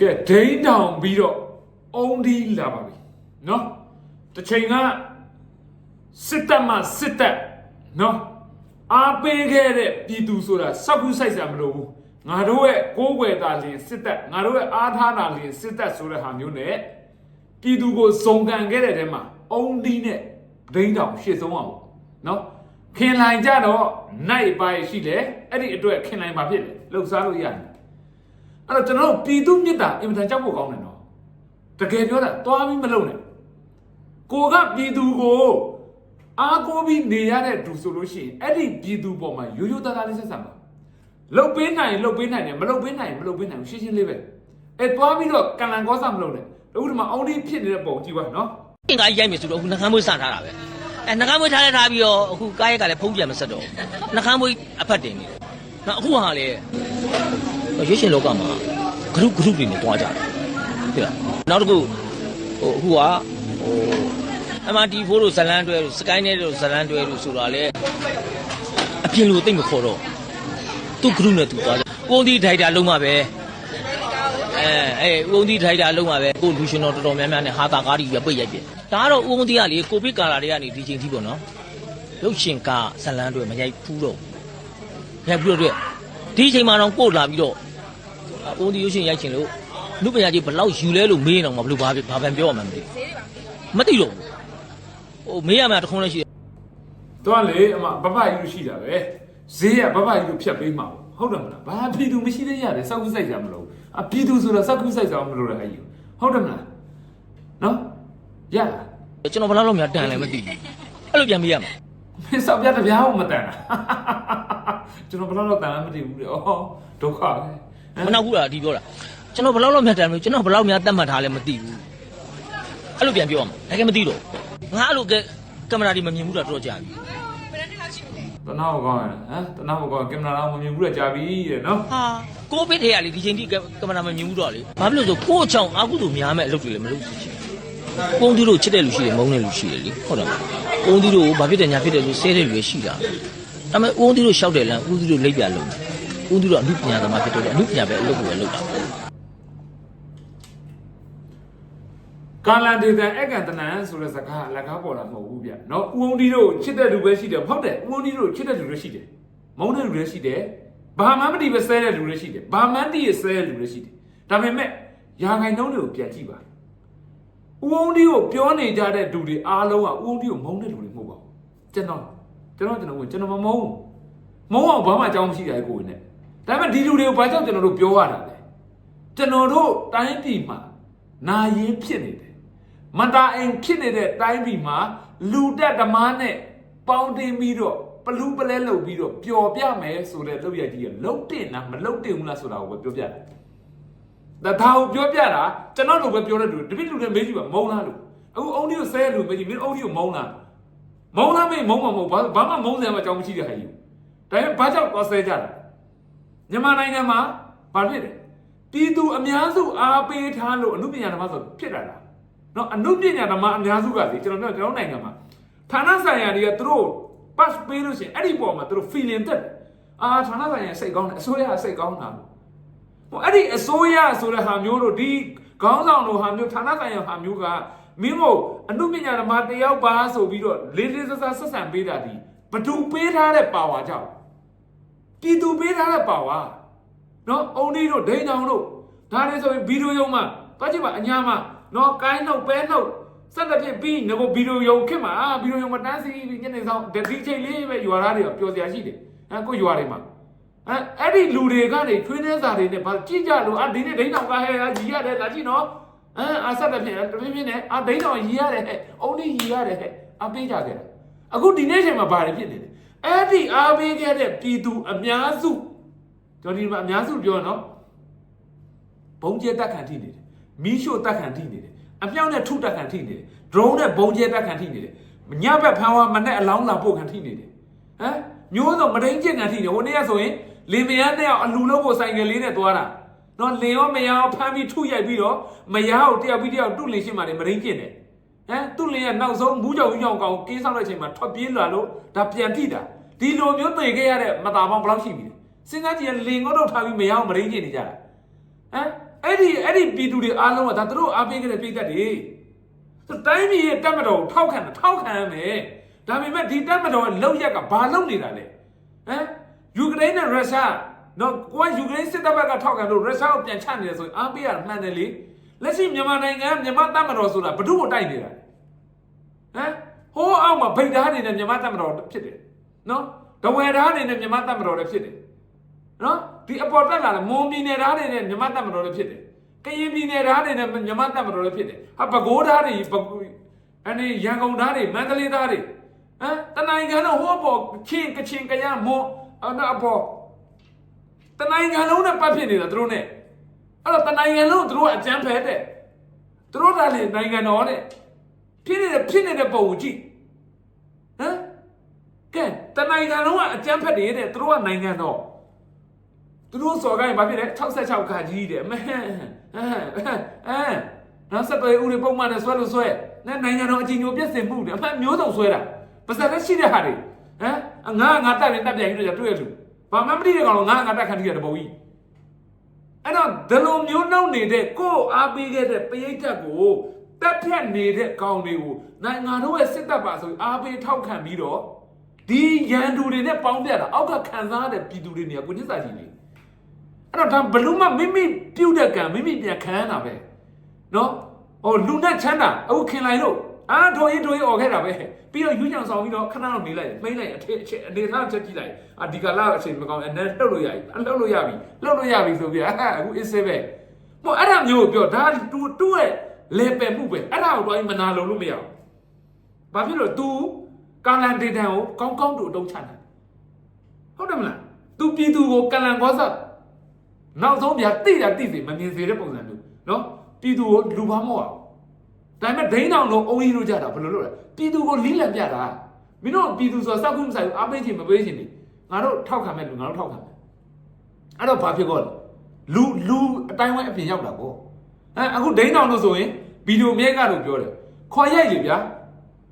ကဲဒိန်းတောင်ပြီးတော့အုံဒီလာပါပြီနော်တစ်ချိန်ကစစ်တပ်မှစစ်တပ်နော်အားပေးခဲ့တဲ့ပြည်သူဆိုတာစောက်ကူးဆိုင်စရာမလိုဘူးငါတို့ရဲ့ကိုးကွယ်တာလင်စစ်တပ်ငါတို့ရဲ့အားထားတာလင်စစ်တပ်ဆိုတဲ့ဟာမျိုးနဲ့ပြည်သူကိုစုံကန်ခဲ့တဲ့တဲမှာအုံဒီနဲ့ဒိန်းတောင်ရှေ့ဆုံးအောင်နော်ခင်လိုင်ကြတော့နိုင်ပိုင်းရှိတယ်အဲ့ဒီအတွက်ခင်လိုင်ပါဖြစ်တယ်လှုပ်ရှားလို့ရတယ် အဲ့တော့ကျွန်တော်တို့ပြည်သူမြစ်တာအင်မတန်ကြောက်ဖို့ကောင်းတယ်နော်တကယ်ပြောတာသွားပြီးမလုပ်နဲ့ကိုကပြည်သူကိုအားကိုးပြီးနေရတဲ့သူဆိုလို့ရှိရင်အဲ့ဒီပြည်သူပေါ်မှာရိုးရိုးသားသားလေးဆက်ဆံပါလှုပ်ပေးနိုင်ရင်လှုပ်ပေးနိုင်တယ်မလှုပ်ပေးနိုင်ရင်မလှုပ်ပေးနိုင်ဘူးရှင်းရှင်းလေးပဲအဲသွားပြီးတော့ကန်လန်ကောစားမလုပ်နဲ့အခုဒီမှာအောင်းဒီဖြစ်နေတဲ့ပုံကြည့်ပါနော်အင်္ဂါကြီးရိုက်မယ်ဆိုတော့အခုနှကမ်းမွေးစထားတာပဲအဲနှကမ်းမွေးထားလိုက်ထားပြီးတော့အခုကားရက်ကလည်းဖုံးပြန်မဆက်တော့ဘူးနှကမ်းမွေးအဖက်တင်နေတယ်နောက်အခုဟာလေ ရွေးရှင်လောကမှာဂရုဂရုတွေနဲ့တွားကြတယ်ဟုတ်လားနောက်တစ်ခုဟိုအခုကဟို MRT4 လို့ဇလန်းတွဲလို့ Skynet လို့ဇလန်းတွဲလို့ဆိုတာလေအပြင်လိုသိမ့်မခေါ်တော့သူဂရုနဲ့သူသွားကြကိုယ်ဒီဒိုက်တာလုံးမှာပဲအဲအဲဦးုံဒီထိုက်တာလုံးပါပဲကိုလူရှင်တော်တော်တော်များများနဲ့ဟာတာကားကြီးပဲပိတ်ရိုက်ပြဒါကတော့ဦးုံဒီကလေကိုဗစ်ကာလာတွေကနေဒီချိန်ထိပေါ့နော်ရုပ်ရှင်ကားဇလန်းတွေမရိုက်ဘူးတော့ရိုက်ပြီးတော့ဒီချိန်မှာတော့ပို့လာပြီးတော့ ဦးုံဒီရုပ်ရှင်ရိုက်ချင်လို့လူပညာကြီးဘလောက်ယူလဲလို့မေးနေတော့ငါဘယ်လိုဘာဘာပန်ပြောရမှန်းမသိမသိတော့ဘူးဟိုမေးရမှာတခုံးလည်းရှိတယ်သွားလေအမဘဘကြီးလို့ရှိတာပဲဈေးကဘဘကြီးလို့ဖြတ်ပေးမှာဟုတ်တယ်မလားဘာပြည်သူမရှိသေးရတယ်စောက်ကူးဆိုင်ကြမလို့အပြည်သူဆိုတော့စောက်ကူးဆိုင်ကြမလို့လည်းအဲ့ကြီးဟုတ်တယ်မလားနော်ရလားကျွန်တော်ဘယ်လောက်လောက်များတန်လဲမသိဘူးအဲ့လိုပြန်မေးရမှာမင်းစောက်ပြတပြားမှမတန်တာကျွန်တော်ဘယ်တော့တော့တန်မှမသိဘူးလေဩဒုက္ခပဲ မနောက်ဘူးလားဒီပြောတာကျွန်တော်ဘယ်လောက်လောက်များတန်လို့ကျွန်တော်ဘယ်လောက်များတတ်မှတ်ထားလဲမသိဘူးအဲ့လိုပြန်ပြောရမှာတကယ်မသိတော့ငါအဲ့လိုကကင်မရာဒီမမြင်ဘူးတာတော်ကြာပြီတနာမကောင်းရဟမ်တနာမကောင်းကင်မရာတော့မမြင်ဘူးတော့ကြာပြီတဲ့နော်ဟာကိုဗစ်ထဲရလေဒီချိန်ထိကင်မရာမမြင်ဘူးတော့လေဘာဖြစ်လို့ဆိုကိုယ့်ချောင်းအာကုသူများမဲ့အလုပ်တွေလည်းမလုပ်ဘူးချင်ပုံသူတို့ချစ်တဲ့လူရှိတယ်မုန်းတဲ့လူရှိတယ်လေဟုတ်တယ်မလားပုံသူတို့ဘာဖြစ်တယ်ညာဖြစ်တယ်လို့ဆဲတဲ့လူတွေရှိတာဒါပေမဲ့ဦးသူတို့ရှောက်တယ်လမ်းဦးသူတို့လိပ်ပြလုံး ဦးသူတို့အမှုပညာသမားဖြစ်တော့အမှုပညာပဲအလုပ်ကိုပဲလုပ်တာကာလန်ဒေတန်အကန်တနန်ဆိုတဲ့စကားအလကားပေါ်တာမဟုတ်ဘူးဗျနော်ဦးအောင်ဒီတို့ချစ်တဲ့လူပဲရှိတယ်ဟုတ်တယ်ဦးအောင်ဒီတို့ချစ်တဲ့လူတွေရှိတယ်မုန်းတဲ့လူတွေရှိတယ်ဘာမှမတည်ပဲဆဲတဲ့လူတွေရှိတယ်ဘာမှတည်ရဆဲတဲ့လူတွေရှိတယ်ဒါပေမဲ့ယာခိုင်နှုံးတွေကိုပြန်ကြည့်ပါဦးအောင်ဒီကိုပြောနေကြတဲ့လူတွေအားလုံးကဦးအောင်ဒီကိုမုန်းတဲ့လူတွေမဟုတ်ပါဘူးကျွန်တော်ကျွန်တော်ကျွန်တော်ဝင်ကျွန်တော်မမုန်းဘူးမုန်းအောင်ဘာမှအကြောင်းမရှိတာကိုယ်နဲ့ ဒါပေမဲ့ဒီလူတွေကိုဘာကြောင့်ကျွန်တော်တို့ပြောရတာလဲကျွန်တော်တို့တိုင်းပြည်မှာနာရင်းဖြစ်နေတယ်မန္တာအိမ်ဖြစ်နေတဲ့တိုင်းပြည်မှာလူတက်ဓမ္မနဲ့ပေါင်းတင်ပြီးတော့ပလူးပလဲလုပ်ပြီးတော့ပျော်ပြမယ်ဆိုတဲ့လုပ်ရကြီးကလုံးတင်လားမလုံးတင်ဘူးလားဆိုတာကိုပဲပြောပြတာဒါဒါကိုပြောပြတာကျွန်တော်တို့ပဲပြောတဲ့လူတပိလူတွေမေးကြည့်ပါမုံလားလို့အခုအုံဒီကိုဆဲလူမေးကြည့်မင်းအုံဒီကိုမုံလားမုံလားမေးမုံမမုံဘာဘာမှမုံစရာမအကြောင်းမရှိတဲ့ဟာကြီးဒါပေမဲ့ဘာကြောင့်သွားဆဲကြတာ မြန်မာနိုင်ငံမှာဘာဖြစ်လဲပြည်သူအများစုအားပေးထားလို့အမှုပညာဓမ္မဆိုဖြစ်တာလားနော်အနုပညာဓမ္မအများစုကလေကျွန်တော်တို့ကျွန်တော်နိုင်ငံမှာဌာနဆိုင်ရာတွေကသူတို့ pass ပေးလို့ရှိရင်အဲ့ဒီပေါ်မှာသူတို့ feeling တက်တယ်အာဌာနဆိုင်ရာစိတ်ကောင်းတယ်အစိုးရစိတ်ကောင်းတာဟိုအဲ့ဒီအစိုးရဆိုတဲ့ဟာမျိုးတို့ဒီခေါင်းဆောင်တို့ဟာမျိုးဌာနဆိုင်ရာဟာမျိုးကမင်းတို့အနုပညာဓမ္မတယောက်ပါဆိုပြီးတော့လေးလေးစားစားဆက်ဆံပေးတာဒီဘသူပေးထားတဲ့ပါဝါကြောင့် ပြည်သူပေးထားတဲ့ပါဝါနော်အုံဒီတို့ဒိန်းတောင်တို့ဒါတွေဆိုရင်ဗီဒီယိုရုံမှာတွားကြည့်ပါအညာမှာနော်ကိုင်းနှုတ်ပဲနှုတ်ဆက်တဲ့ဖြစ်ပြီးငါကဗီဒီယိုရုံခင်မှာဗီဒီယိုရုံမှာတန်းစီပြီးညနေဆောင်ဒီချိန်လေးပဲယူရတာတွေကပျော်စရာရှိတယ်အဲကိုယူရတယ်မှာအဲအဲ့ဒီလူတွေကနေထွေးနေစာတွေနဲ့ဗာကြည့်ကြလို့အာဒီနေ့ဒိန်းတောင်ကဟဲ့ကြီးရတယ်လာကြည့်နော်အဲအဆက်တဲ့ဖြစ်တပြင်းပြင်းနဲ့အာဒိန်းတောင်ကြီးရတယ်ဟဲ့အုံဒီကြီးရတယ်ဟဲ့အပေးကြခဲ့တာအခုဒီနေ့ချိန်မှာဘာတွေဖြစ်နေလဲ အဲ့ဒီအားပေးခဲ့တဲ့ပြည်သူအများစုကျွန်တော်ဒီမှာအများစုပြောနော်ဘုံကျဲတက်ခံထိနေတယ်မီးရှို့တက်ခံထိနေတယ်အမြောက်နဲ့ထုတက်ခံထိနေတယ် drone နဲ့ဘုံကျဲတက်ခံထိနေတယ်ညဘက်ဖမ်းဝါမနဲ့အလောင်းလာပို့ခံထိနေတယ်ဟမ်မျိုးစုံမတိန်ကျင့်ခံထိနေဟိုနေ့ကဆိုရင်လင်မယားတဲ့အလူလုံးကိုဆိုင်ကလေးနဲ့သွားတာနော်လင်ရောမယားရောဖမ်းပြီးထုရိုက်ပြီးတော့မယားကိုတယောက်ပြီးတယောက်တုလင်ရှင်းမှလည်းမတိန်ကျင့်တယ် ဟမ်သူ့လင်ရဲ့နောက်ဆုံးမူးကြောင်ကြီးကြောင်ကောင်ကင်းဆောင်တဲ့အချိန်မှာထွက်ပြေးလာလို့ဒါပြန်ထိတာဒီလိုမျိုးသိခဲ့ရတဲ့မတာပေါင်းဘယ်လောက်ရှိပြီလဲစဉ်းစားကြည့်ရင်လင်ငုတ်တော့ထားပြီးမယားကိုမတိန်ကျင့်နေကြတာဟမ်အဲ့ဒီအဲ့ဒီပြည်သူတွေအားလုံးကဒါသူတို့အားပေးခဲ့တဲ့ပြည်သက်တွေသူတိုင်းပြည်ရဲ့တက်မတော်ကိုထောက်ခံတယ်ထောက်ခံရမယ်ဒါပေမဲ့ဒီတက်မတော်ရဲ့လောက်ရက်ကဘာလုပ်နေတာလဲဟမ်ယူကရိန်းနဲ့ရုရှားနော်ကိုကယူကရိန်းစစ်တပ်ဘက်ကထောက်ခံလို့ရုရှားကိုပြန်ချနေတယ်ဆိုရင်အားပေးရမှန်တယ်လေ လက်ရှိမြန်မာနိုင်ငံမြန်မာတက်မတော်ဆိုတာဘယ်သူ့ကိုတိုက်နေတာလဲဟမ်ဟိုးအောက်မှာဗိတ်ဓာတ်နေနဲ့မြမတတ်မတော်ဖြစ်တယ်နော်ဒဝယ်ဓာတ်နေနဲ့မြမတတ်မတော်လည်းဖြစ်တယ်နော်ဒီအပေါ်တက်လာတယ်မွန်ပြည်နယ်ဓာတ်နေနဲ့မြမတတ်မတော်လည်းဖြစ်တယ်ကရင်ပြည်နယ်ဓာတ်နေနဲ့မြမတတ်မတော်လည်းဖြစ်တယ်ဟာပဲခူးဓာတ်တွေဘကူအနေရန်ကုန်ဓာတ်တွေမန္တလေးဓာတ်တွေဟမ်တနိုင်ငံလုံးဟိုးပေါ်ချင်းကချင်းကရမွန်အနာအပေါ်တနိုင်ငံလုံးနဲ့ပတ်ဖြစ်နေတာသူတို့နဲ့ အဲ့တော့တနိုင်ငံလုံးသူတို့ကအကြမ်းဖက်တဲ့သူတို့ကလည်းနိုင်ငံတော်တဲ့ဖြစ်နေတဲ့ဖြစ်နေတဲ့ပုံကိုကြည့်ဟမ်ကဲတနိုင်ငံလုံးကအကြမ်းဖက်တွေတဲ့သူတို့ကနိုင်ငံတော်သူတို့စော်ကိုင်းဘာဖြစ်လဲ66ခါကြီးတဲ့မဟန်ဟမ်ဟမ်အဲနောက်ဆက်သွယ်ဦးတွေပုံမှန်နဲ့ဆွဲလို့ဆွဲနဲ့နိုင်ငံတော်အကြီးညိုပြည့်စင်မှုတယ်အမှန်မျိုးစုံဆွဲတာပါစက်ရှိတဲ့ဟာတွေဟမ်ငါငါတက်ရင်တက်ပြန်ပြီးတော့တွေ့ရလူဘာမှမသိတဲ့ကောင်တော့ငါငါတက်ခံကြည့်ရတဲ့ပုံကြီး အဲ့တော့ဒီလိုမျိုးနှုတ်နေတဲ့ကိုယ်အားပေးခဲ့တဲ့ပရိသတ်ကိုတက်ဖြတ်နေတဲ့ကောင်တွေကိုနိုင်ငံတော်ရဲ့စစ်တပ်ပါဆိုပြီးအားပေးထောက်ခံပြီးတော့ဒီရန်သူတွေနဲ့ပေါင်းပြတာအောက်ကခံစားရတဲ့ပြည်သူတွေနေရာကိုညစ်စာကြီးလေအဲ့တော့ဒါဘလူးမမိမိပြုတ်တဲ့ကံမိမိပြန်ခံရတာပဲနော်ဟိုလူနဲ့ချမ်းသာအခုခင်လိုက်လို့ အာထိုးရင်ထိုးရင်អော်ခဲ့တာပဲပြီးတော့ယူချောင်ဆောင်ပြီးတော့ခဏတော့နေလိုက်မိမ့်လိုက်အထက်အချက်အနေထားချက်ကြည့်လိုက်အာဒီကလာအချိန်မကောင်းအနေလှုပ်လို့ရပြီအလှုပ်လို့ရပြီလှုပ်လို့ရပြီဆိုပြီးအာအခုအစ်စေးပဲဟိုအဲ့ဒါမျိုးကိုပြောဒါတူတူရဲ့လေပယ်မှုပဲအဲ့ဒါကိုတော့မနာလုံးလို့မရဘူးဘာဖြစ်လို့ तू ကာလန်ဒေတန်ကိုကောင်းကောင်းတူအတုံးချတယ်ဟုတ်တယ်မလား तू ပြည်သူကိုကလန်ကောစားနောက်ဆုံးပြတိတာတိစေမမြင်စေတဲ့ပုံစံမျိုးနော်ပြည်သူကိုလူဘာမဟုတ်အောင် ဒါပေမဲ့ဒိန်းတောင်တို့အုံကြီးတို့ကြတာဘယ်လိုလုပ်လဲပြည်သူကိုလီးလံပြတာမင်းတို့ပြည်သူဆိုတာစောက်ခုမဆိုင်ဘူးအားပေးခြင်းမပေးခြင်းနေငါတို့ထောက်ခံမဲ့လူငါတို့ထောက်ခံမယ်အဲ့တော့ဘာဖြစ်ကောလဲလူလူအတိုင်းဝိုင်းအပြင်ရောက်တာပေါ့အဲအခုဒိန်းတောင်တို့ဆိုရင်ဗီဒီယိုမြဲကလို့ပြောတယ်ခေါ်ရိုက်လေဗျာ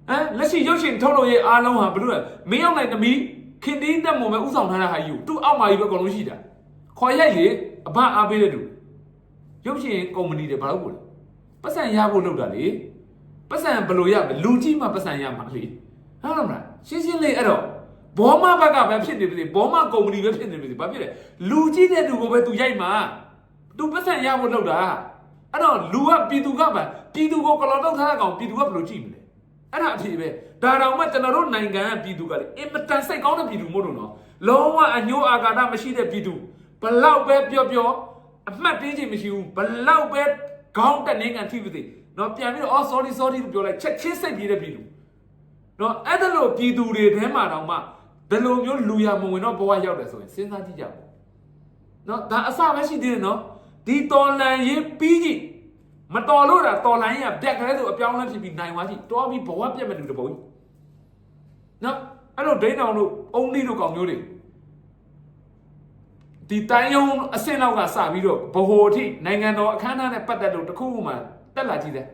ဟမ်လက်ရှိရုပ်ရှင်ထုတ်လို့ရအားလုံးဟာဘယ်လိုလဲမင်းရောက်နိုင်သမီးခင်တင်းတက်မုံပဲဥဆောင်ထားတဲ့ဟာယူသူ့အောက်မှာကြီးပဲအကုန်လုံးရှိတာခေါ်ရိုက်လေအဘအားပေးတဲ့သူရုပ်ရှင်ကုမ္ပဏီတွေဘာလို့ပို့လဲ ပတ်စံရဖို့လုပ်တာလေပတ်စံဘယ်လိုရမလဲလူကြီးမှပတ်စံရမှာလေဟုတ်လားမလားရှင်းရှင်းလေးအဲ့တော့ဘောမဘက်ကပဲဖြစ်နေပြီဘောမကုမ္ပဏီပဲဖြစ်နေပြီဘာဖြစ်လဲလူကြီးတဲ့သူကိုပဲသူရိုက်မှာသူပတ်စံရဖို့လုပ်တာအဲ့တော့လူကပြည်သူကပဲပြည်သူကိုကလောတော့ထားတဲ့ကောင်ပြည်သူကဘယ်လိုကြည့်မလဲအဲ့ဒါအဖြစ်ပဲဒါတောင်မှကျွန်တော်တို့နိုင်ငံကပြည်သူကလေအင်မတန်စိတ်ကောင်းတဲ့ပြည်သူမို့လို့နော်လုံးဝအညိုးအာဃာတမရှိတဲ့ပြည်သူဘလောက်ပဲပြောပြောအမှတ်တင်းခြင်းမရှိဘူးဘလောက်ပဲ ခေါင်းတက်နေကန်ထိပါသေးနော်ပြန်ပြီးတော့အော် sorry sorry လို့ပြောလိုက်ချက်ချင်းစိတ်ပြေးတဲ့ပြည်သူနော်အဲ့ဒါလို့ပြည်သူတွေထဲမှာတော့မှဘယ်လိုမျိုးလူရမဝင်တော့ဘဝရောက်တယ်ဆိုရင်စဉ်းစားကြည့်ကြပါနော်ဒါအစပဲရှိသေးတယ်နော်ဒီတော်လန်ရေးပြီးကြည့်မတော်လို့တာတော်လန်ရေးကပြက်ကလေးဆိုအပြောင်းလဲဖြစ်ပြီးနိုင်သွားကြည့်တော်ပြီးဘဝပြက်မဲ့လူတစ်ပုံကြီးနော်အဲ့လိုဒိန်းအောင်တို့အုံးလေးတို့ကောင်မျိုးတွေ ဒီတိုင်းယုံအဆင့်လောက်ကစပြီးတော့ဘ ਹੁ အထိနိုင်ငံတော်အခမ်းအနားနဲ့ပတ်သက်လို့တစ်ခုခုမှတက်လာကြည့်တယ်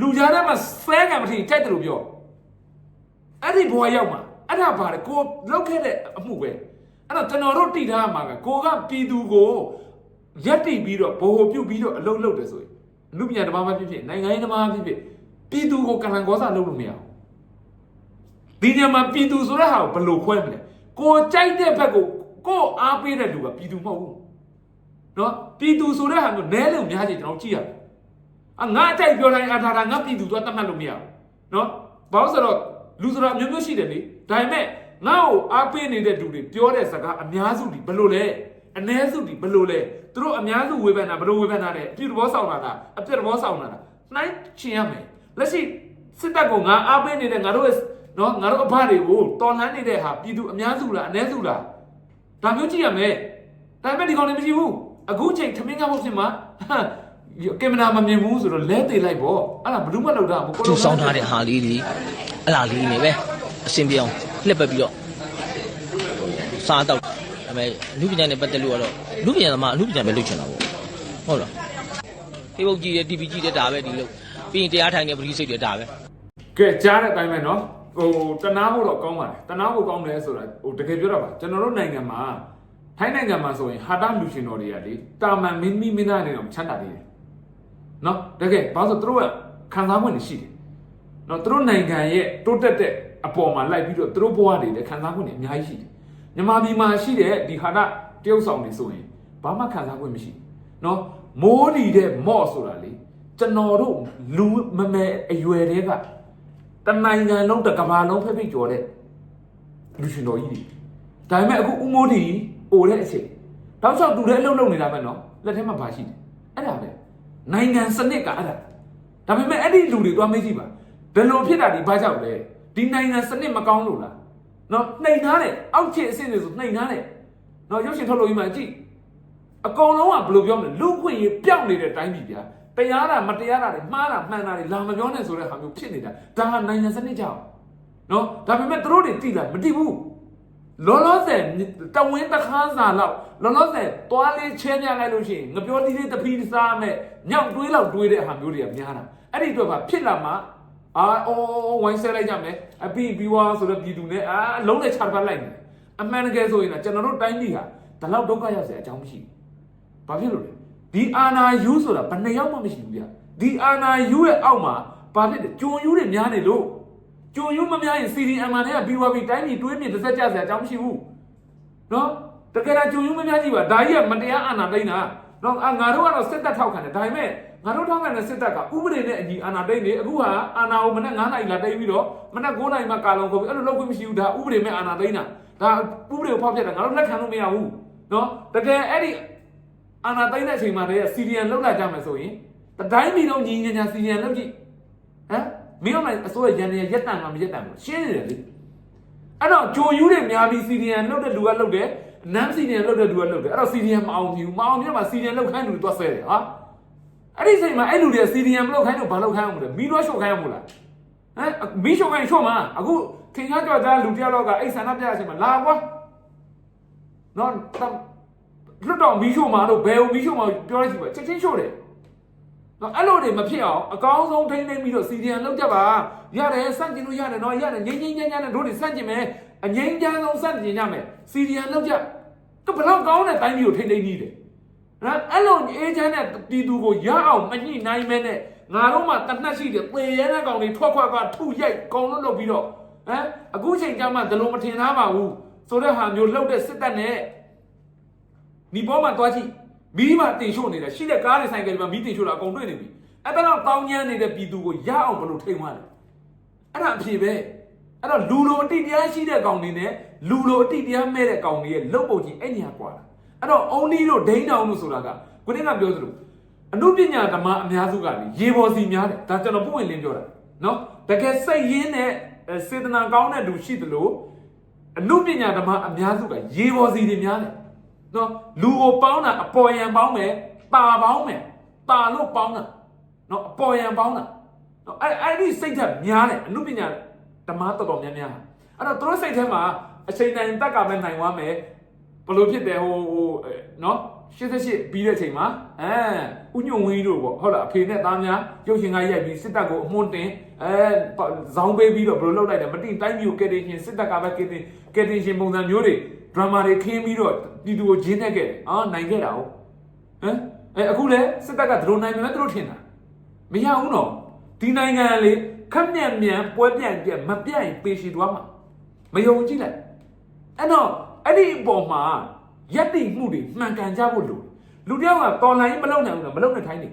လူကြားထဲမှာဆဲကံမထီကြိုက်တယ်လို့ပြောအဲ့ဒီဘဝရောက်မှာအဲ့ဒါဘာလဲကိုလောက်ခဲ့တဲ့အမှုပဲအဲ့တော့ကျွန်တော်တို့တည်ထားမှာကကိုကပြည်သူကိုရက်တည်ပြီးတော့ဘ ਹੁ ပြုတ်ပြီးတော့အလုပ်လုပ်တယ်ဆိုရင်အမှုပညာဓမ္မမဖြစ်ဖြစ်နိုင်ငံရေးဓမ္မမဖြစ်ဖြစ်ပြည်သူကိုကံလန်ကောစာလုပ်လို့မရဘူးဒီညမှာပြည်သူဆိုတဲ့ဟာကိုဘယ်လိုခွဲမလဲကိုကြိုက်တဲ့ဘက်ကို ကို့အားပေးတဲ့လူကပြည်သူမဟုတ်ဘူးနော်ပြည်သူဆိုတဲ့ဟာမျိုးနဲလို့များကြီးကျွန်တော်ကြည့်ရတယ်အငါအကြိုက်ပြောတိုင်းအထာတာငါပြည်သူသွားတတ်မှတ်လို့မရဘူးနော်ဘာလို့ဆိုတော့လူဆိုတာမျိုးမျိုးရှိတယ်လေဒါပေမဲ့ငါ့ကိုအားပေးနေတဲ့လူတွေပြောတဲ့စကားအများစုဒီဘလို့လဲအ ਨੇ စုဒီဘလို့လဲသူတို့အများစုဝေဖန်တာဘလို့ဝေဖန်တာလဲအပြစ်သဘောဆောင်တာလားအပြစ်သဘောဆောင်တာလားနှိုင်းချင်ရမယ်လက်ရှိစစ်တပ်ကငါအားပေးနေတဲ့ငါတို့ရဲ့နော်ငါတို့အဖတွေကိုတော်လှန်နေတဲ့ဟာပြည်သူအများစုလားအ ਨੇ စုလား ဒါမျိုးကြည့်ရမယ်ဒါပေမဲ့ဒီကောင်တွေမရှိဘူးအခုချိန်ထမင်းကမှုဖြစ်မှာဟမ်ကင်မရာမမြင်ဘူးဆိုတော့လဲသေးလိုက်ပေါ့အဲ့ဒါဘလူးမလောက်တာဘူးသူစောင်းထားတဲ့ဟာလေးတွေအလားလေးနေပဲအဆင်ပြေအောင်လှက်ပက်ပြီးတော့စားတော့ဒါပေမဲ့လူပညာနဲ့ပတ်သက်လို့ကတော့လူပညာသမားအလူပညာပဲလုပ်ချင်တာပေါ့ဟုတ်လား Facebook ကြည့်တယ် TV ကြည့်တယ်ဒါပဲဒီလိုပြီးရင်တရားထိုင်နေပရိစိတ်တွေဒါပဲကဲကြားတဲ့အတိုင်းပဲနော် ဟိုတနာဖို့တော့ကောင်းပါတယ်တနာဖို့ကောင်းတယ်ဆိုတာဟိုတကယ်ပြောတာပါကျွန်တော်တို့နိုင်ငံမှာထိုင်းနိုင်ငံမှာဆိုရင်ဟာတာလူရှင်တော်တွေကလေတာမန်မင်းမိမင်းသားတွေတော့ချမ်းသာနေတယ်နော်တကယ်ဘာလို့သူတို့ကခံစားခွင့်ရှိတယ်နော်သူတို့နိုင်ငံရဲ့တိုးတက်တဲ့အပေါ်မှာလိုက်ပြီးတော့သူတို့ဘဝတွေလည်းခံစားခွင့်တွေအများကြီးရှိတယ်မြန်မာပြည်မှာရှိတဲ့ဒီဟာတာတရုတ်ဆောင်တွေဆိုရင်ဘာမှခံစားခွင့်မရှိနော်မိုးဒီတဲ့မော့ဆိုတာလေကျွန်တော်တို့လူမမယ်အရွယ်တွေက တနိုင်ငံလုံးတစ်ကမ္ဘာလုံးဖိတ်ဖိတ်ကြော်တဲ့လူရှင်တော်ကြီးတွေဒါပေမဲ့အခုဥမိုးတီအိုတဲ့အချိန်တောက်လျှောက်တူတဲ့အလုပ်လုပ်နေတာပဲနော်လက်ထဲမှာဘာရှိတယ်အဲ့ဒါပဲနိုင်ငံစနစ်ကအဲ့ဒါဒါပေမဲ့အဲ့ဒီလူတွေသွားမေးကြည့်ပါဘယ်လိုဖြစ်တာဒီဘာကြောင့်လဲဒီနိုင်ငံစနစ်မကောင်းလို့လားနော်နှိမ်ထားတယ်အောက်ခြေအဆင့်တွေဆိုနှိမ်ထားတယ်နော်ရုပ်ရှင်ထုတ်လို့ဒီမှာကြည့်အကောင်လုံးကဘယ်လိုပြောမလဲလူခွင့်ရေးပျောက်နေတဲ့တိုင်းပြည်ဗျာ တရားတာမတရားတာတွေမှားတာမှန်တာတွေလာမပြောနဲ့ဆိုတဲ့ဟာမျိုးဖြစ်နေတာဒါကနိုင်ငံစနစ်ကြောင့်နော်ဒါပေမဲ့သူတို့တွေတိလာမတိဘူးလောလောဆယ်တဝင်းတခန်းစာလောက်လောလောဆယ်သွားလေးချဲပြလိုက်လို့ရှိရင်ငပြောတီးလေးတပီးစားမဲ့ညောင်တွေးလောက်တွေးတဲ့ဟာမျိုးတွေကများတာအဲ့ဒီအတွက်ပါဖြစ်လာမှာအာအော်ဝိုင်းဆဲလိုက်ကြမယ်အပီဘီဝါဆိုတော့ပြည်သူနဲ့အာလုံးနဲ့ခြာပတ်လိုက်တယ်အမှန်တကယ်ဆိုရင်ကျွန်တော်တို့တိုင်းပြည်ဟာဒီလောက်ဒုက္ခရောက်စေအကြောင်းမရှိဘူးဘာဖြစ်လို့လဲ ဒီအာနာယူဆိုတာဘယ်နှယောက်မှမရှိဘူးဗျဒီအာနာယူရဲ့အောက်မှာဘာဖြစ်လဲကြုံယူတွေများနေလို့ကြုံယူမများရင် CDM မှာလည်း BYB တိုင်းပြည်တွေးမြစ်တစ်ဆက်ကြစရာအကြောင်းမရှိဘူးနော်တကယ်တော့ကြုံယူမများကြည့်ပါဒါကြီးကမတရားအာဏာသိမ်းတာနော်အာငါတို့ကတော့စစ်တပ်ထောက်ခံတယ်ဒါပေမဲ့ငါတို့ထောက်ခံတဲ့စစ်တပ်ကဥပဒေနဲ့အညီအာဏာသိမ်းနေအခုဟာအာဏာကိုမနေ့9နာရီလာသိမ်းပြီးတော့မနေ့9နာရီမှကာလုံခေါ်ပြီးအဲ့လိုလုပ်ခွင့်မရှိဘူးဒါဥပဒေမဲ့အာဏာသိမ်းတာဒါဥပဒေကိုဖောက်ဖျက်တာငါတို့လက်ခံလို့မရဘူးနော်တကယ်အဲ့ဒီ အာဏာသိမ်းတဲ့အချိန်မှာတည်းက CDM လောက်လာကြမယ်ဆိုရင်တိုင်းပြည်လုံးညီညီညာ CDM လောက်ကြည့်ဟမ်မင်းတို့လည်းအစိုးရရန်နေရက်တန်မှာမရက်တန်ဘူးရှင်းနေတယ်လေအဲ့တော့ဂျိုယူတွေများပြီးစီဒီအန်လုတ်တဲ့လူကလုတ်တယ်နမ်စီဒီအန်လုတ်တဲ့လူကလုတ်တယ်အဲ့တော့စီဒီအန်မအောင်ဘူးမအောင်ပြမှာစီဒီအန်လုတ်ခိုင်းလူတွေသွားဆဲတယ်ဟာအဲ့ဒီချိန်မှာအဲ့လူတွေစီဒီအန်မလုတ်ခိုင်းလို့ဘာလုတ်ခိုင်းအောင်လဲမီးတော့ရှို့ခိုင်းအောင်မလားဟမ်မီးရှို့ခိုင်းရှို့မှာအခုထင်ရှားကြောက်ကြလူတယောက်တော့ကအဲ့ဆန္ဒပြတဲ့အချိန်မှာလာကွာနော် လွတ်တော့မီးရှို့မှာတော့ဘယ်ကိုမီးရှို့မှာပြောလိုက်စီပါချက်ချင်းရှို့တယ်နော်အဲ့လိုတွေမဖြစ်အောင်အကောင်းဆုံးထိန်းသိမ်းပြီးတော့စီဒီအန်လောက်ကြပါရတယ်စန့်ကျင်လို့ရတယ်နော်ရတယ်ငိမ့်ငိမ့်ညံ့ညံ့နဲ့တို့တွေစန့်ကျင်မယ်အငိမ့်ချမ်းဆုံးစန့်ကျင်ကြမယ်စီဒီအန်လောက်ကြကဘလောက်ကောင်းတဲ့တိုင်းပြည်ကိုထိန်းသိမ်းနေတယ်နော်အဲ့လိုအေးချမ်းတဲ့တီသူကိုရအောင်မညှိနိုင်မဲနဲ့ငါတို့မှတနတ်ရှိတယ်သေရဲတဲ့ကောင်တွေထွက်ခွက်ကထုရိုက်ကောင်းလို့လုပ်ပြီးတော့ဟမ်အခုချိန်ကျမှဒလုံးမထင်သားပါဘူးဆိုတဲ့ဟာမျိုးလှုပ်တဲ့စစ်တပ်နဲ့ ဒီဘောမှာတွားကြည့်မီးမှာတင်ရှို့နေတာရှိတဲ့ကားတွေဆိုင်ကယ်တွေမှာမီးတင်ရှို့တာအကုန်တွေ့နေပြီအဲ့ဒါတော့တောင်းညမ်းနေတဲ့ပြည်သူကိုရအောင်ဘယ်လိုထိန်သွားလဲအဲ့ဒါအဖြေပဲအဲ့တော့လူလိုအတိတရားရှိတဲ့ကောင်တွေနဲ့လူလိုအတိတရားမဲ့တဲ့ကောင်တွေရဲ့လုတ်ပုံကြီးအဲ့ညာကွာတာအဲ့တော့အုံနီတို့ဒိန်းတောင်လို့ဆိုတာကကိုတင်းကပြောသလိုအနုပညာဓမ္မအများစုကလေရေပေါ်စီများတယ်ဒါကျွန်တော်ပုံဝင်လင်းပြောတာနော်တကယ်စိတ်ရင်းနဲ့အဲစေတနာကောင်းတဲ့လူရှိသလိုအနုပညာဓမ္မအများစုကရေပေါ်စီတွေများတယ် နော်လူကိုပေါင်းတာအပေါ်ယံပေါင်းမယ်ပါပေါင်းမယ်ပါလို့ပေါင်းတာနော်အပေါ်ယံပေါင်းတာနော်အဲ့အဲ့ဒီစိတ်ဓာတ်များတယ်အနုပညာဓမ္မတော်တော်များများအဲ့တော့သူတို့စိတ်ထဲမှာအချိန်တိုင်းတက်ကပဲနိုင်သွားမယ်ဘလို့ဖြစ်တယ်ဟိုဟိုအဲနော်88ပြီးတဲ့အချိန်မှာအဲဥညွန့်ဝင်းတို့ပေါ့ဟုတ်လားအဖေနဲ့သားများရုပ်ရှင်ကရိုက်ပြီးစစ်တပ်ကိုအမွှန်းတင်အဲဇောင်းပေးပြီးတော့ဘလို့လောက်လိုက်တယ်မတိတိုင်းမျိုးကယ်တင်ရှင်စစ်တပ်ကပဲကယ်တင်ကယ်တင်ရှင်ပုံစံမျိုးတွေ ဒရမာတွေခင်းပြီးတော့ပြည်သူကိုဂျင်းနဲ့ခဲ့တယ်အာနိုင်ခဲ့တာဟုတ်ဟမ်အဲအခုလဲစစ်တပ်ကဒရုန်းနိုင်မယ်သူတို့ထင်တာမရဘူးနော်ဒီနိုင်ငံကလေခက်မြန်မြန်ပွဲပြန့်ပြက်မပြန့်ရင်ပေရှိသွားမှာမယုံကြည်လိုက်အဲ့တော့အဲ့ဒီအပေါ်မှာရက်တိမှုတွေမှန်ကန်ကြဖို့လိုတယ်လူတယောက်ကတော်လိုင်းမလုံနိုင်ဘူးနော်မလုံနဲ့ထိုင်းနေ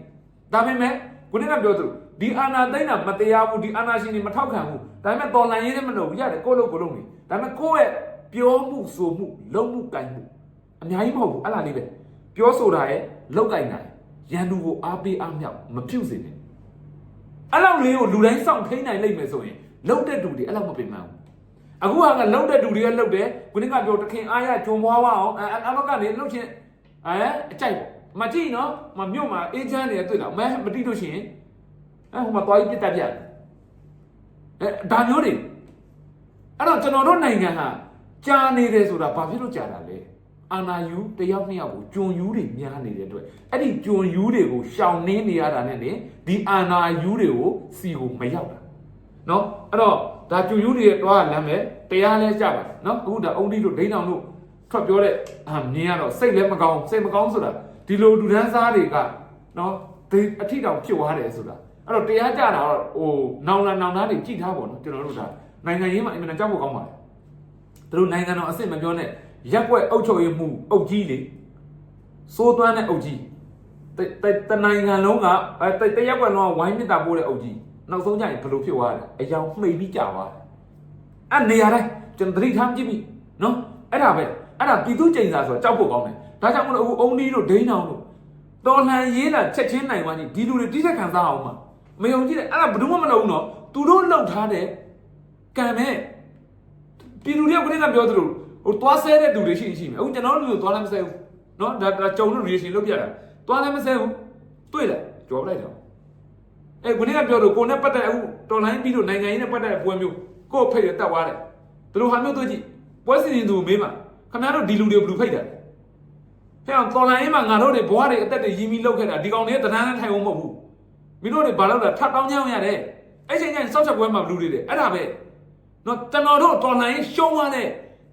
ဒါပေမဲ့ကိုနေကပြောသလိုဒီအာနာသိမ့်တာမတရားဘူးဒီအာနာရှင်တွေမထောက်ခံဘူးဒါပေမဲ့တော်လိုင်းရေးလည်းမလုပ်ဘူးရတယ်ကိုယ့်လို့ကိုယ်လုပ်နေဒါပေမဲ့ကိုယ့်ရဲ့ ပြောမှုဆိုမှုလုံမှုကင်မှုအများကြီးမဟုတ်ဘူးအဲ့လားလေးပဲပြောဆိုတာရဲ့လောက်ကင်တာရန်သူကိုအားပေးအားမြောက်မပြုတ်စေနဲ့အဲ့လောက်လေးကိုလူတိုင်းစောင့်ထိန်းနိုင်လိမ့်မယ်ဆိုရင်လှုပ်တဲ့တူတွေအဲ့လောက်မပင်ပန်းဘူးအခုဟာကလှုပ်တဲ့တူတွေကလှုပ်တယ်ခုနကပြောတခင်အားရဂျုံပွားဝအောင်အဲအလောကနေလှုပ်ချင်းအဲအကြိုက်ပေါ့မကြည့်နော်မမြို့မှာအေးချမ်းနေတွေ့လားမဲမတိလို့ရှိရင်အဲဟိုမှာတွားပြီးပြတ်တက်ပြအဲဒါမျိုးတွေအဲ့တော့ကျွန်တော်တို့နိုင်ငံဟာ ကြာနေတယ်ဆိုတာဘာဖြစ်လို့ကြာတာလဲအာနာယူတယောက်နှစ်ယောက်ကိုဂျွန်ယူတွေများနေတဲ့အတွက်အဲ့ဒီဂျွန်ယူတွေကိုရှောင်နှင်းနေရတာနဲ့လေဒီအာနာယူတွေကိုစီကိုမရောက်တာเนาะအဲ့တော့ဒါဂျွန်ယူတွေရဲ့တွားလမ်းပဲတရားလဲကြပါတယ်เนาะအခုဒါအုံဒီတို့ဒိန်းအောင်တို့ ထွက်ပြောတဲ့အာမြင်ရတော့စိတ်လည်းမကောင်းစိတ်မကောင်းဆိုတာဒီလိုလူဒန်းစားတွေကနော်ဒီအထီတောင်ဖြစ်သွားတယ်ဆိုတာအဲ့တော့တရားကြတာတော့ဟိုနောင်လာနောင်သားတွေကြည်ထားပါတော့ကျွန်တော်တို့ဒါနိုင်ငံရေးမှာအင်မတန်ကြောက်ဖို့ကောင်းပါတယ် သူတို့နိုင်ငံတော်အစ်စ်မပြောနဲ့ရက်ွက်အုပ်ချုပ်ရေးမှုအုပ်ကြီးလေစိုးသွမ်းတဲ့အုပ်ကြီးတတတနိုင်ငံလုံးကအဲတတရက်ွက်လုံးကဝိုင်းမြစ်တာပိုးတဲ့အုပ်ကြီးနောက်ဆုံးကျရင်ဘယ်လိုဖြစ်သွားလဲအယောင်မှိတ်ပြီးကြာသွားတယ်အဲ့နေရာတိုင်းကျွန်တော်သတိထားကြည့်ပြီနော်အဲ့ဒါပဲအဲ့ဒါပြည်သူကျိန်စာဆိုတော့ကြောက်ဖို့ကောင်းတယ်ဒါကြောင့်မလို့အခုအုံဒီတို့ဒိန်းအောင်တို့တော်လှန်ရေးတာချက်ချင်းနိုင်သွားကြီးဒီလူတွေတိကျခံစားအောင်မှာမယုံကြည်တဲ့အဲ့ဒါဘယ်သူမှမလုပ်ဘူးနော်သူတို့လှုပ်ထားတဲ့ကံမဲ့ ပြည်သူတွေကခဏကပြောသလိုဟိုသွားဆဲတဲ့သူတွေရှိရင်ရှိမယ်အခုကျွန်တော်တို့လူသွားလည်းမဆဲဘူးနော်ဒါဒါကြုံလို့ reaction လုပ်ပြတာသွားလည်းမဆဲဘူးတွေ့လားကြော်ပလိုက်တော့အဲခုနကပြောတော့ကိုနဲ့ပတ်သက်အခုတော်လိုင်းပြီးတော့နိုင်ငံရေးနဲ့ပတ်သက်တဲ့ပွဲမျိုးကို့ဖိတ်ရတက်သွားတယ်ဘယ်လိုဟာမျိုးတွေ့ကြည့်ပွဲစီရင်သူကိုမေးမှာခင်ဗျားတို့ဒီလူတွေကိုဘယ်လိုဖိတ်တယ်ဟဲ့အောင်တော်လိုင်းရေးမှာငါတို့တွေဘွားတွေအသက်တွေရင်းပြီးလောက်ခဲ့တာဒီကောင်တွေကတန်းတန်းထိုင်အောင်မဟုတ်ဘူးမင်းတို့တွေဘာလို့လဲထပ်တောင်းကြအောင်ရတယ်အဲ့ချိန်ကျရင်စောက်ချက်ပွဲမှာဘလူတွေတယ်အဲ့ဒါပဲ နော်ကျွန်တော်တို့တော်လှန်ရေးရှုံးသွားတဲ့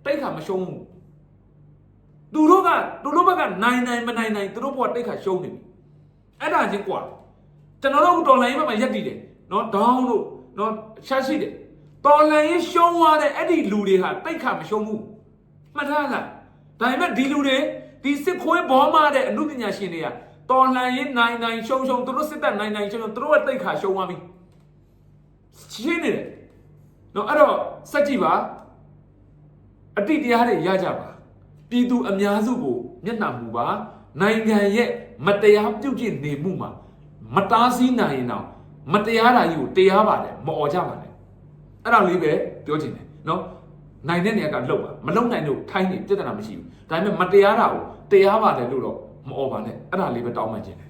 တိတ်ခါမရှုံးဘူးသူတို့ကသူတို့ဘက်ကနိုင်နိုင်မနိုင်နိုင်သူတို့ဘက်ကတိတ်ခါရှုံးနေပြီအဲ့ဒါချင်းကွာကျွန်တော်တို့တော်လှန်ရေးဘက်မှာရက်တည်တယ်နော်ဒေါင်းတို့နော်ရှာရှိတယ်တော်လှန်ရေးရှုံးသွားတဲ့အဲ့ဒီလူတွေဟာတိတ်ခါမရှုံးဘူးမှတ်ထားလားဒါပေမဲ့ဒီလူတွေဒီစစ်ခွေးဘောမတဲ့အမှုပညာရှင်တွေကတော်လှန်ရေးနိုင်နိုင်ရှုံးရှုံးသူတို့စစ်တပ်နိုင်နိုင်ရှုံးရှုံးသူတို့ကတိတ်ခါရှုံးသွားပြီရှင်းနေတယ် နော်အဲ့တော့စက်ကြည့်ပါအတိတရားတွေရကြပါပြည်သူအများစုကိုမျက်နှာမူပါနိုင်ငံရဲ့မတရားပြုတ်ကျင့်နေမှုမှာမတားဆီးနိုင်ရင်တော့မတရားတာကြီးကိုတရားပါတယ်မអော်ကြပါနဲ့အဲ့ဒါလေးပဲပြောချင်တယ်နော်နိုင်တဲ့နေရာကလှုပ်ပါမလှုပ်နိုင်လို့ထိုင်းနေပြဿနာမရှိဘူးဒါပေမဲ့မတရားတာကိုတရားပါတယ်လို့တော့မអော်ပါနဲ့အဲ့ဒါလေးပဲတောင်းမှချင်တယ်